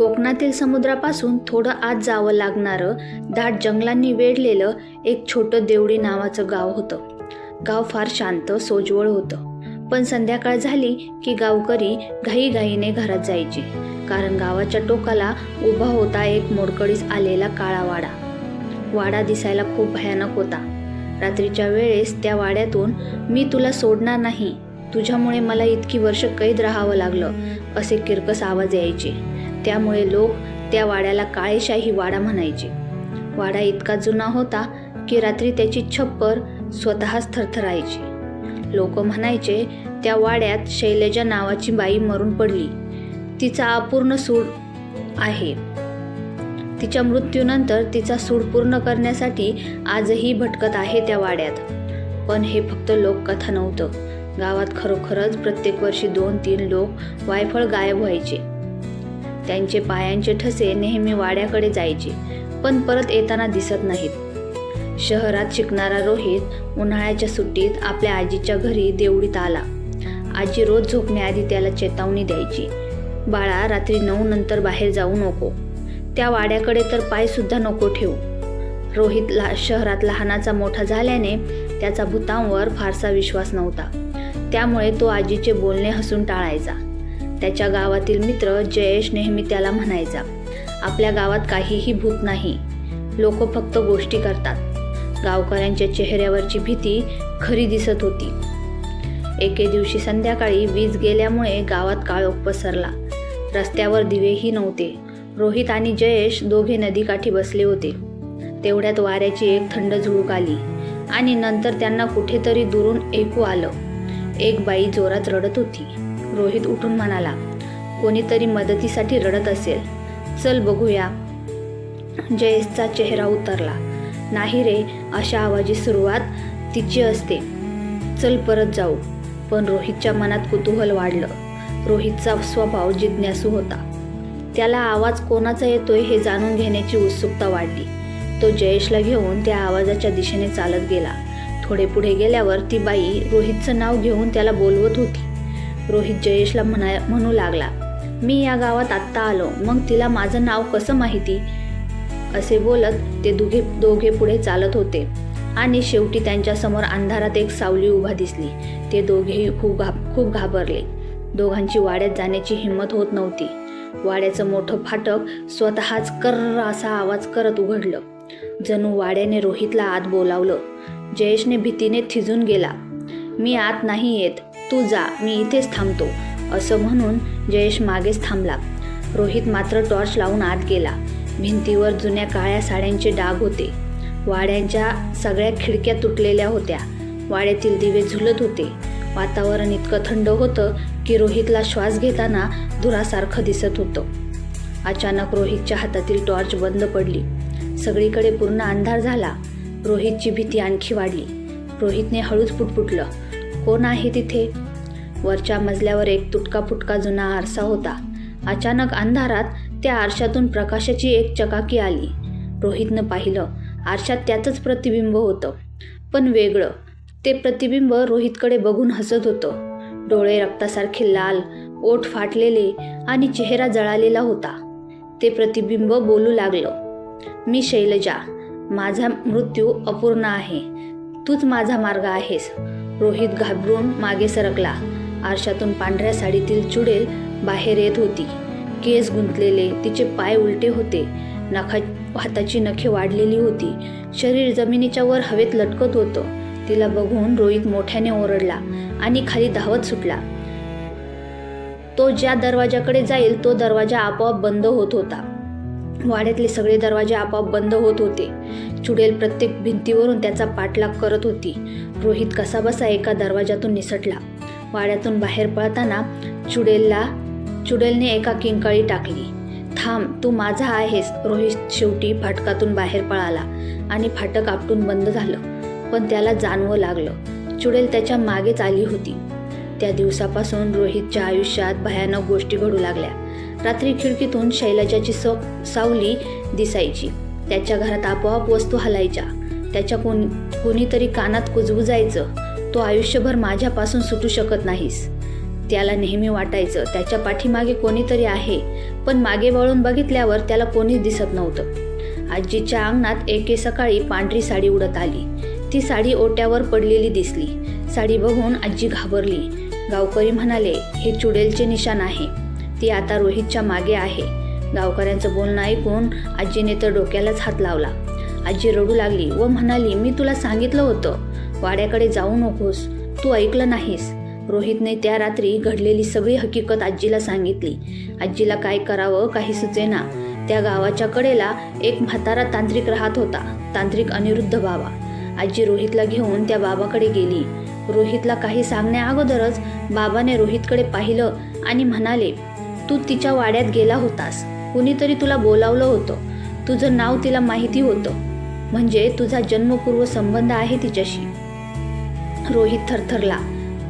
कोकणातील समुद्रापासून थोडं आत जावं लागणारं दाट जंगलांनी वेढलेलं एक छोटं देवडी नावाचं गाव होतं. गाव फार शांत सोज्वळ होतं. पण संध्याकाळ झाली की गावकरी घाईघाईने घरात जायचे. कारण गावाच्या टोकाला उभा होता एक मोडकळीस आलेला काळा वाडा. वाडा दिसायला खूप भयानक होता. रात्रीच्या वेळेस त्या वाड्यातून मी तुला सोडणार नाही. तुझ्यामुळे मला इतकी वर्ष कैद राहावं लागलं असे किरकस आवाज यायचे. त्यामुळे लोक त्या वाड्याला काळेशाही वाडा म्हणायचे. वाडा इतका जुना होता की रात्री त्याची छप्पर स्वतःच थरथरायची. लोक म्हणायचे त्या वाड्यात शैलजा नावाची बाई मरून पडली. तिचा अपूर्ण सूड आहे. तिच्या मृत्यूनंतर तिचा सूड पूर्ण करण्यासाठी आजही भटकत आहे त्या वाड्यात. पण हे फक्त लोककथा नव्हतं. गावात खरोखरच प्रत्येक वर्षी दोन तीन लोक वायफळ गायब व्हायचे. त्यांचे पायांचे ठसे नेहमी वाड्याकडे जायचे पण परत येताना दिसत नाहीत. शहरात शिकणारा रोहित उन्हाळ्याच्या सुट्टीत आपल्या आजीच्या घरी देवडीत आला. आजी रोज झोपण्याआधी त्याला चेतावणी द्यायची बाळा रात्री नऊ नंतर बाहेर जाऊ नको. त्या वाड्याकडे तर पायसुद्धा नको ठेवू. रोहित ला शहरात लहानाचा मोठा झाल्याने त्याचा भूतांवर फारसा विश्वास नव्हता. त्यामुळे तो आजीचे बोलणे हसून टाळायचा. त्याच्या गावातील मित्र जयेश नेहमी त्याला म्हणायचा आपल्या गावात काहीही भूत नाही. लोक फक्त गोष्टी करतात. गावकऱ्यांच्या चेहऱ्यावरची भीती खरी दिसत होती. एके दिवशी संध्याकाळी वीज गेल्यामुळे गावात काळोख पसरला. रस्त्यावर दिवेही नव्हते. रोहित आणि जयेश दोघे नदीकाठी बसले होते. तेवढ्यात वाऱ्याची एक थंड झुळूक आली आणि नंतर त्यांना कुठेतरी दुरून ऐकू आलं. एक बाई जोरात रडत होती. रोहित उठून म्हणाला कोणीतरी मदतीसाठी रडत असेल. चल बघूया. जयेशचा चेहरा उतरला. नाही रे अशा आवाजी सुरुवात तिची असते. चल परत जाऊ. पण रोहितच्या मनात कुतूहल वाढलं. रोहितचा स्वभाव जिज्ञासू होता. त्याला आवाज कोणाचा येतोय हे जाणून घेण्याची उत्सुकता वाढली. तो जयेशला घेऊन त्या आवाजाच्या दिशेने चालत गेला. थोडे पुढे गेल्यावर ती बाई रोहितचं नाव घेऊन त्याला बोलवत होती. रोहित जयेशला म्हणा म्हणू लागला मी या गावात आत्ता आलो मग तिला माझं नाव कसं माहिती? असे बोलत ते दोघे दोघे पुढे चालत होते. आणि शेवटी त्यांच्यासमोर अंधारात एक सावली उभा दिसली. ते दोघेही खूप घाब खूप घाबरले. दोघांची वाड्यात जाण्याची हिंमत होत नव्हती. वाड्याचं मोठं फाटक स्वतःच कर्र असा आवाज करत उघडलं. जणू वाड्याने रोहितला आत बोलावलं. जयेशने भीतीने थिजून गेला मी आत नाही येत. तू जा मी इथेच थांबतो असं म्हणून जयेश मागेच थांबला. रोहित मात्र टॉर्च लावून आत गेला. भिंतीवर जुन्या काळ्या साड्यांचे डाग होते. वाड्यांच्या सगळ्या खिडक्या तुटलेल्या होत्या. वाड्यातील दिवे झुलत होते. वातावरण इतकं थंड होतं की रोहितला श्वास घेताना धुरासारखं दिसत होतं. अचानक रोहितच्या हातातील टॉर्च बंद पडली. सगळीकडे पूर्ण अंधार झाला. रोहितची भीती आणखी वाढली. रोहितने हळूच पुटपुटलं. कोण आहे तिथे? वरच्या मजल्यावर एक तुटका फुटका जुना आरसा होता. अचानक अंधारात त्या आरशातून प्रकाशाची एक चकाकी आली. रोहितनं पाहिलं आरशात त्याचंच प्रतिबिंब होतं. पण वेगळं ते प्रतिबिंब रोहितकडे बघून हसत होतं. डोळे रक्तासारखे लाल ओठ फाटलेले आणि चेहरा जळालेला होता. ते प्रतिबिंब बोलू लागलं मी शैलजा माझा मृत्यू अपूर्ण आहे. तूच माझा मार्ग आहेस. रोहित घाबरून मागे सरकला. आरशातून पांढऱ्या साडीतील चुडेल बाहेर येत होती. केस गुंतलेले तिचे पाय उलटे होते. नखा हाताची नखे वाढलेली होती. शरीर जमिनीच्या वर हवेत लटकत होतं. तिला बघून रोहित मोठ्याने ओरडला आणि खाली धावत सुटला. तो ज्या दरवाजाकडे जाईल तो दरवाजा आपोआप बंद होत होता. वाड्यातले सगळे दरवाजे आपोआप बंद होत होते. चुडेल प्रत्येक भिंतीवरून त्याचा पाठलाग करत होती. रोहित कसाबसा एका दरवाजातून निसटला. वाड्यातून बाहेर पळताना चुडेलला चुडेलने एका किंकाळी टाकली. थांब तू माझा आहेस रोहित शेवटी फाटकातून बाहेर पळाला आणि फाटक आपटून बंद झालं. पण त्याला जाणवं लागलं. चुडेल त्याच्या मागेच आली होती. त्या दिवसापासून रोहितच्या आयुष्यात भयानक गोष्टी घडू लागल्या. रात्री खिडकीतून शैलजाची स सावली दिसायची. त्याच्या घरात आपोआप वस्तू हलायच्या. त्याच्या कोण कोणीतरी कानात कुजबुजायचं तो आयुष्यभर माझ्यापासून सुटू शकत नाहीस. त्याला नेहमी वाटायचं त्याच्या पाठीमागे कोणीतरी आहे पण मागे वळून बघितल्यावर त्याला कोणीच दिसत नव्हतं. आजीच्या अंगणात एके सकाळी पांढरी साडी उडत आली. ती साडी ओट्यावर पडलेली दिसली. साडी बघून आजी घाबरली. गावकरी म्हणाले हे चुडेलचे निशाण आहे. ती आता रोहितच्या मागे आहे. गावकऱ्यांचं बोलणं ऐकून आजीने तर डोक्यालाच हात लावला. आजी रडू लागली व म्हणाली मी तुला सांगितलं होतं. वाड्याकडे जाऊ नकोस. तू ऐकलं नाहीस. रोहितने त्या रात्री घडलेली सगळी हकीकत आजीला सांगितली. आजीला काय करावं काही सुचेना त्या गावाच्या कडेला एक म्हातारा तांत्रिक राहत होता. तांत्रिक अनिरुद्ध बाबा. आजी रोहितला घेऊन त्या बाबाकडे गेली. रोहितला काही सांगण्या अगोदरच बाबाने रोहितकडे पाहिलं आणि म्हणाले तू तिच्या वाड्यात गेला होतास. कुणीतरी तुला बोलावलं होतं. तुझं नाव तिला माहिती होतं. म्हणजे तुझा जन्मपूर्व संबंध आहे तिच्याशी. रोहित थरथरला.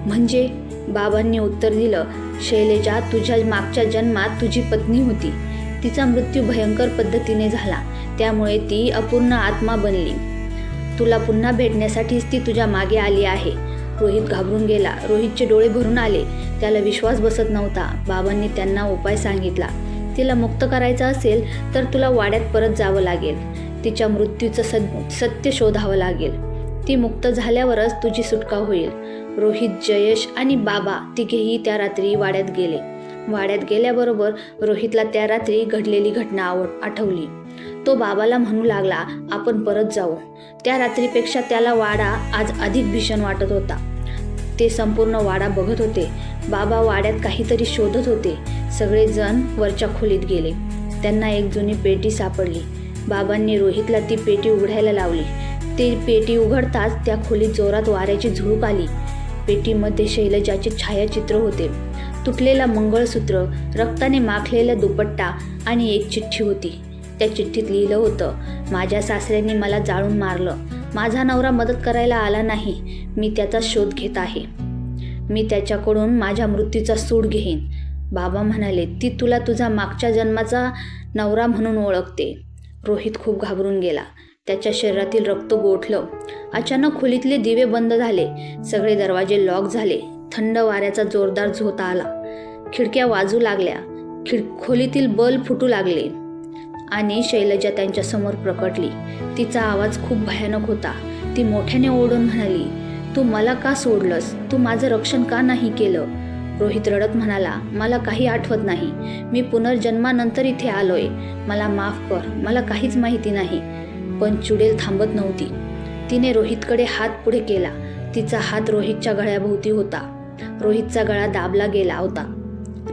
म्हणजे? बाबांनी उत्तर दिलं. शैलेजा तुझ्या मागच्या जन्मात तुझी पत्नी होती. तिचा मृत्यू भयंकर पद्धतीने झाला. त्यामुळे ती अपूर्ण आत्मा बनली. तुला पुन्हा भेटण्यासाठीच ती तुझ्या मागे आली आहे. रोहित घाबरून गेला. रोहितचे डोळे भरून आले. त्याला विश्वास बसत नव्हता. बाबांनी त्यांना उपाय सांगितला. तिला मुक्त करायचं असेल तर तुला वाड्यात परत जावं लागेल. तिच्या मृत्यूचं सद सत्य शोधावं लागेल. ती मुक्त झाल्यावरच तुझी सुटका होईल. रोहित जयेश आणि बाबा तिघेही त्या रात्री वाड्यात गेले. वाड्यात गेल्याबरोबर रोहितला त्या रात्री घडलेली घटना आवड आठवली. तो बाबाला म्हणू लागला आपण परत जाऊ. त्या रात्रीपेक्षा त्याला वाडा आज अधिक भीषण वाटत होता. ते संपूर्ण वाडा बघत होते. बाबा वाड्यात काहीतरी शोधत होते. सगळेजण वरच्या खोलीत गेले. त्यांना एक जुनी पेटी सापडली. बाबांनी रोहितला ती पेटी उघडायला लावली. ती पेटी उघडताच त्या खोलीत जोरात वाऱ्याची झुळूक आली. पेटीमध्ये शैलजाचे छायाचित्र होते. तुटलेला मंगळसूत्र रक्ताने माखलेला दुपट्टा आणि एक चिठ्ठी होती. त्या चिठ्ठीत लिहिलं होतं माझ्या सासऱ्यांनी मला जाळून मारलं. माझा नवरा मदत करायला आला नाही. मी त्याचा शोध घेत आहे. मी त्याच्याकडून माझ्या मृत्यूचा सूड घेईन. बाबा म्हणाले ती तुला तुझा मागच्या जन्माचा नवरा म्हणून ओळखते. रोहित खूप घाबरून गेला. त्याच्या शरीरातील रक्त गोठलं. अचानक खोलीतले दिवे बंद झाले. सगळे दरवाजे लॉक झाले. थंड वाऱ्याचा जोरदार झोता आला. खिडक्या वाजू लागल्या. खिड खोलीतील बल्ब फुटू लागले. आणि शैलजा त्यांच्यासमोर प्रकटली. तिचा आवाज खूप भयानक होता. ती मोठ्याने ओढून म्हणाली तू मला का सोडलंस? तू माझं रक्षण का नाही केलं? रोहित रडत म्हणाला मला काही आठवत नाही. मी पुनर्जन्मानंतर इथे आलोय. मला माफ कर. मला काहीच माहिती नाही. पण चुडेल थांबत नव्हती. तिने रोहितकडे हात पुढे केला. तिचा हात रोहितच्या गळ्याभोवती होता. रोहितचा गळा दाबला गेला होता.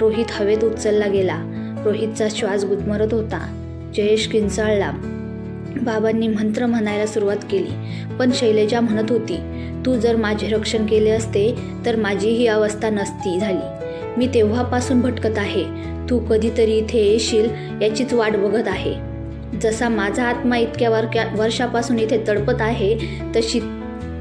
रोहित हवेत उचलला गेला. रोहितचा श्वास गुदमरत होता. जयेश किंचाळला. बाबांनी मंत्र म्हणायला सुरुवात केली. पण शैलजा म्हणत होती तू जर माझे रक्षण केले असते तर माझी ही अवस्था नसती झाली. मी तेव्हापासून भटकत आहे. तू कधीतरी इथे येशील याचीच वाट बघत आहे. जसा माझा आत्मा इतक्या वरक्या वर्षापासून इथे तडपत आहे तशी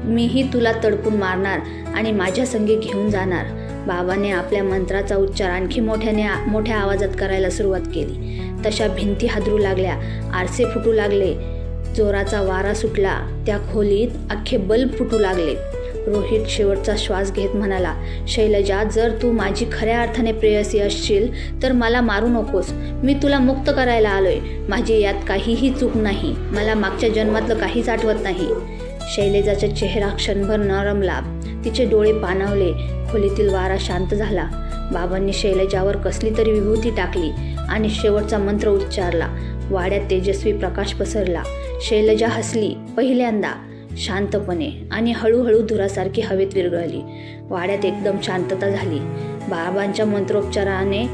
मीही तुला तडपून मारणार आणि माझ्या संगी घेऊन जाणार. बाबाने आपल्या मंत्राचा उच्चार आणखी मोठ्याने मोठ्या आवाजात करायला सुरुवात केली. तशा भिंती हादरू लागल्या. आरसे फुटू लागले. जोराचा वारा सुटला. त्या खोलीत अख्खे बल्ब फुटू लागले. रोहित शेवटचा श्वास घेत म्हणाला शैलजा जर तू माझी खऱ्या अर्थाने प्रेयसी असशील तर मला मारू नकोस. मी तुला मुक्त करायला आलोय. माझी यात काहीही चूक नाही. मला मागच्या जन्मातलं काहीच आठवत नाही. शैलेजाचा चेहरा क्षणभर नरमला तिचे डोळे पाणावले. खोलीतील वारा शांत झाला. बाबांनी शैलजावर कसली तरी विभूती टाकली आणि शेवटचा मंत्र उच्चारला. वाड्यात तेजस्वी प्रकाश पसरला. शैलजा हसली पहिल्यांदा. शांतपणे आणि हळूहळू धुरासारखी हवेत विरघळली. वाड्यात एकदम शांतता झाली. बाबांच्या मंत्रोपचाराने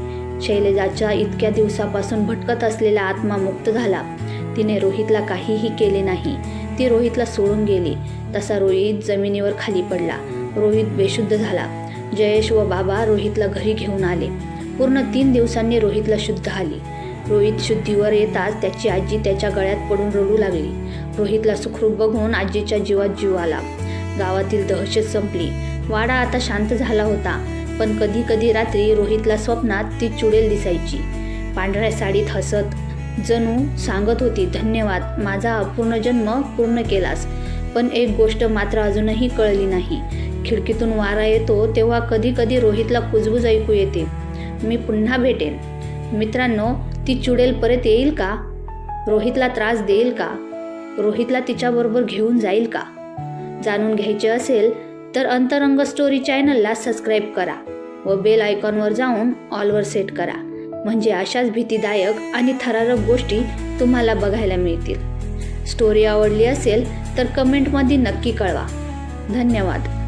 शैलजाच्या इतक्या दिवसापासून भटकत असलेला आत्मा मुक्त झाला. तिने रोहितला काहीही केले नाही. ती रोहितला सोडून गेली. तसा रोहित जमिनीवर खाली पडला. रोहित बेशुद्ध झाला. जयेश व बाबा रोहितला घरी घेऊन आले. पूर्ण तीन दिवसांनी रोहितला शुद्ध आली. रोहित शुद्धीवर येताच त्याची आजी त्याच्या गळ्यात पडून रडू लागली. रोहितला सुखरूप बघून आजीच्या जीवात जीव आला. गावातील दहशत संपली. वाडा आता शांत झाला होता पण कधी कधी रात्री रोहितला स्वप्नात ती चुडेल दिसायची. पांढऱ्या साडीत हसत जणू सांगत होती धन्यवाद माझा अपूर्ण जन्म पूर्ण केलास. पण एक गोष्ट मात्र अजूनही कळली नाही. खिडकीतून वारा येतो तेव्हा कधी कधी रोहितला कुजबूज ऐकू येते. मी पुन्हा भेटेन. मित्रांनो ती चुडेल परत येईल का? रोहितला त्रास देईल का? रोहितला तिच्याबरोबर घेऊन जाईल का? जाणून घ्यायचे असेल तर अंतरंग स्टोरी चॅनलला सबस्क्राईब करा व बेल आयकॉनवर जाऊन ऑलवर सेट करा. म्हणजे अशाच भीतीदायक आणि थरारक गोष्टी तुम्हाला बघायला मिळतील. स्टोरी आवडली असेल तर कमेंटमध्ये नक्की कळवा. धन्यवाद.